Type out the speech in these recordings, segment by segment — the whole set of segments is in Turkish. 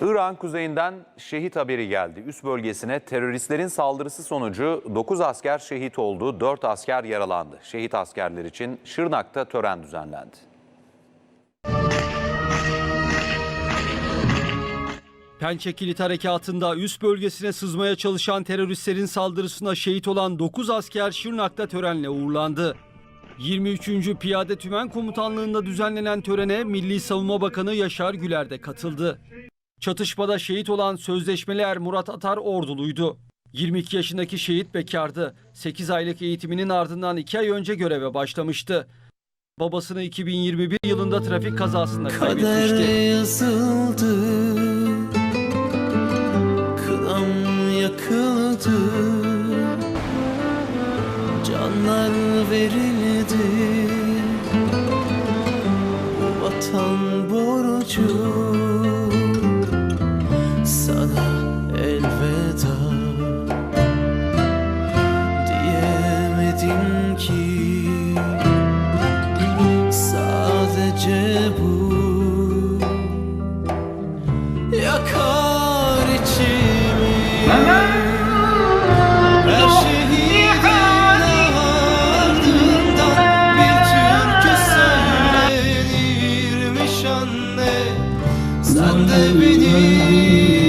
İran kuzeyinden şehit haberi geldi. Üst bölgesine teröristlerin saldırısı sonucu 9 asker şehit oldu, 4 asker yaralandı. Şehit askerler için Şırnak'ta tören düzenlendi. Pençe Kilit Harekatı'nda üst bölgesine sızmaya çalışan teröristlerin saldırısına şehit olan 9 asker Şırnak'ta törenle uğurlandı. 23. Piyade Tümen Komutanlığı'nda düzenlenen törene Milli Savunma Bakanı Yaşar Güler de katıldı. Çatışmada şehit olan sözleşmeli er Murat Atar orduluydu. 22 yaşındaki şehit bekardı. 8 aylık eğitiminin ardından 2 ay önce göreve başlamıştı. Babasını 2021 yılında trafik kazasında kaybetmişti. yazıldı yakıldı Canlar verildi vatan borcu Yakar içimi. Her şehidin ardından Bir türkü söylenirmiş anne. Sen de benim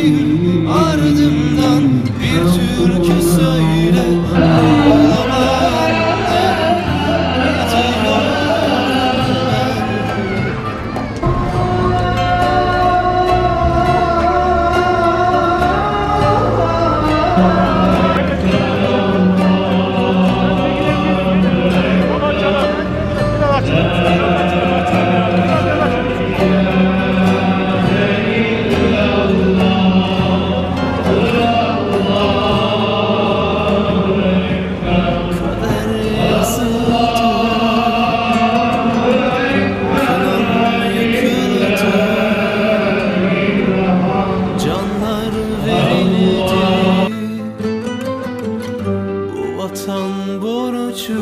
vatan borcu